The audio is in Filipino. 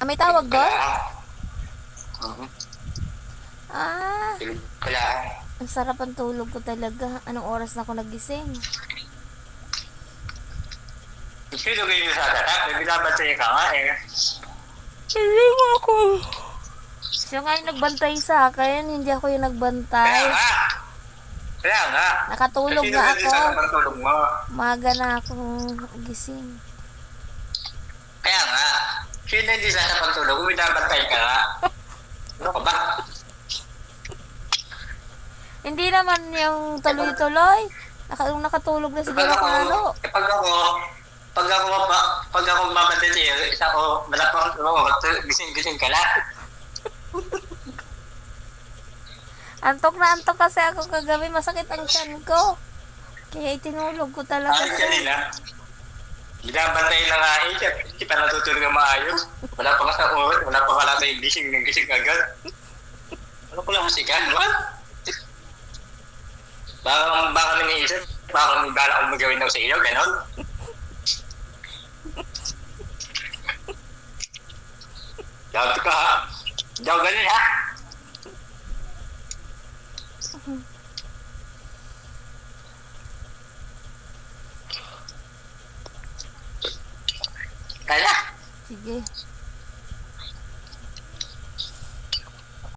Ah, may tawag doon? Mhm. Ah, Tulog lang. ang sarap ang tulog ko talaga. Anong oras na ako nagising? Sino kayo sa tatak? May binabantay ka nga eh. Hindi mo ako. Siya nga yung nagbantay sa akin, hindi ako yung Kaya nagbantay. nga. Kaya nga. Nakatulog kayo ako. Maga na ako gising. Kaya nga. Sino hindi sa pagtulog? Kung binabantay ka nga. Ano ka ba? Hindi naman yung tuloy-tuloy. Naka, yung nakatulog na siguro ako lalo. Pag ako, pag ako, ma- pag ako mabantay sa'yo, isa ko, malapang ako, gising-gising ka na. Antok na antok kasi ako kagabi. Masakit ang tiyan ko. Kaya itinulog ko talaga Ay, kanina. Binabantay na nga eh. Hindi pa natutulog na maayos. Wala pa ka sa oras. Wala pa ka tayo gising ng gising agad. Ano ko lang musikan? What? Baka, baka may naisip. Baka may bala akong magawin daw sa iyo. Ganon. Dapat ka. Daw ganun ha. Sige.